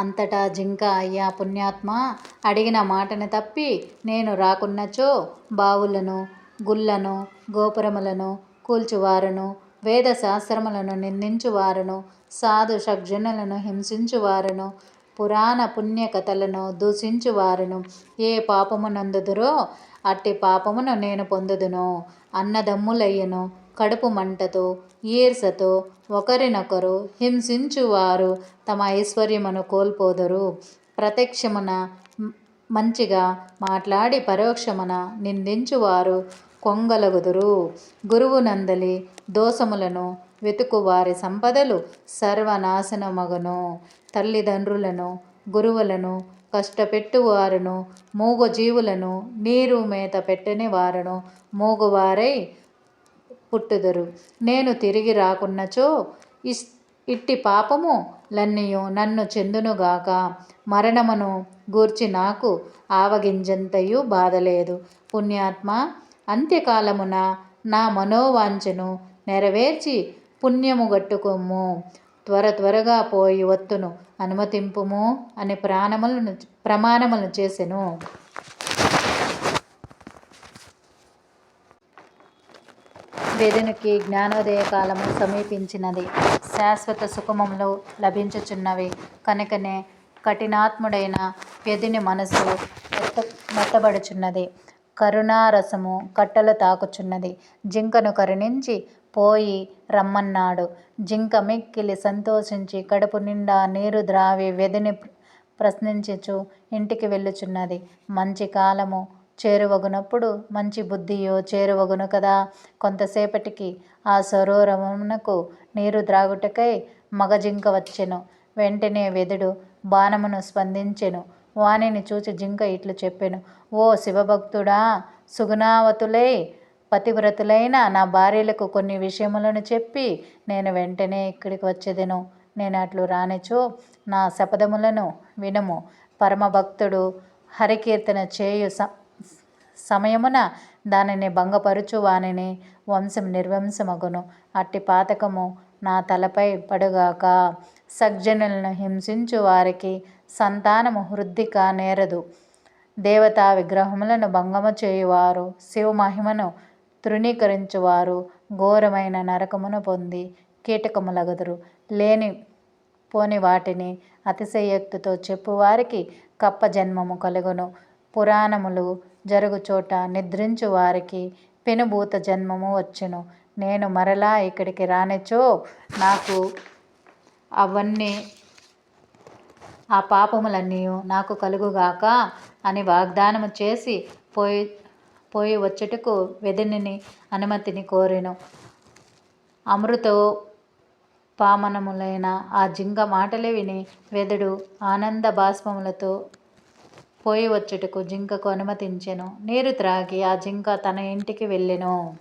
అంతటా జింక అయ్యా పుణ్యాత్మ అడిగిన మాటను తప్పి నేను రాకున్నచో బావులను గుళ్ళను గోపురములను కూల్చువారును వేద శాస్త్రములను నిందించువారును సాధు షడ్జనులను హింసించువారును పురాణ పుణ్యకథలను దూషించు దూషించువారును. ఏ పాపమునందుదురో అట్టి పాపమును నేను పొందుదును. అన్నదమ్ములయ్యను కడుపు మంటతో ఈర్షతో ఒకరినొకరు హింసించువారు. తమ ఐశ్వర్యమును కోల్పోదరు. ప్రత్యక్షమున మంచిగా మాట్లాడి పరోక్షమున నిందించువారు. కొంగలగుదురు. గురువునందలి దోషములను వెతుకువారి సంపదలు సర్వనాశనమగును. తల్లిదండ్రులను గురువులను కష్టపెట్టువారును మూగజీవులను నీరు మేత పెట్టని వారును మూగువారై పుట్టుదురు. నేను తిరిగి రాకున్నచో ఇస్ ఇట్టి పాపము లన్నీయు నన్ను చెందునుగాక మరణమును గూర్చి నాకు ఆవగింజంతయు బాధలేదు. పుణ్యాత్మ అంత్యకాలమున నా మనోవాంఛను నెరవేర్చి పుణ్యము గట్టుకొమ్ము. త్వర త్వరగా పోయి వత్తును అనుమతింపుము అని ప్రాణములను ప్రమాణములను చేసెను. వెదునికి జ్ఞానోదయ కాలము సమీపించినది. శాశ్వత సుఖమంలో లభించుచున్నవి. కనుకనే కఠినాత్ముడైన వ్యధిని మనసు మెత్త మెత్తబడుచున్నది. కరుణారసము కట్టలు తాకుచున్నది. జింకను కరుణించి పోయి రమ్మన్నాడు. జింక మిక్కిలి సంతోషించి కడుపు నిండా నీరు ద్రావి వెదిని ప్రశ్నించుచు ఇంటికి వెళ్ళుచున్నది. మంచి కాలము చేరువగునప్పుడు మంచి బుద్ధియో చేరువగును కదా. కొంతసేపటికి ఆ సరోవరమునకు నీరు త్రాగుటకై మగ జింక వచ్చెను. వెంటనే వెదుడు బాణమును స్పందించెను. వానిని చూచి జింక ఇట్లు చెప్పాను. ఓ శివభక్తుడా సుగుణావతులై పతివ్రతులైన నా భార్యలకు కొన్ని విషయములను చెప్పి నేను వెంటనే ఇక్కడికి వచ్చేదెను. నేను అట్లు రానిచో నా శపథములను వినము. పరమభక్తుడు హరికీర్తన చేయు సమయమున దానిని భంగపరుచు వానిని వంశం నిర్వంశమగును. అట్టి పాతకము నా తలపై పడుగాక సజ్జనులను హింసించు వారికి సంతానము వృద్ధి కానేరదు దేవతా విగ్రహములను భంగము చేయువారు శివమహిమను తృణీకరించువారు ఘోరమైన నరకమును పొంది కీటకములగదురు. లేని పోని వాటిని అతిశయోక్తితో చెప్పువారికి కప్ప జన్మము కలుగును. పురాణములు జరుగుచోట నిద్రించు వారికి పెనుభూత జన్మము వచ్చును. నేను మరలా ఇక్కడికి రానిచో నాకు అవన్నీ ఆ పాపములన్నీ నాకు కలుగుగాక అని వాగ్దానము చేసి పోయి పోయి వచ్చుటకు వెదిని అనుమతిని కోరెను. అమృతో పామనములైన ఆ జింక మాటలు విని వెదుడు ఆనంద బాష్పములతో పోయి వచ్చుటకు జింకకు అనుమతించెను. నీరు త్రాగి ఆ జింక తన ఇంటికి వెళ్ళెను.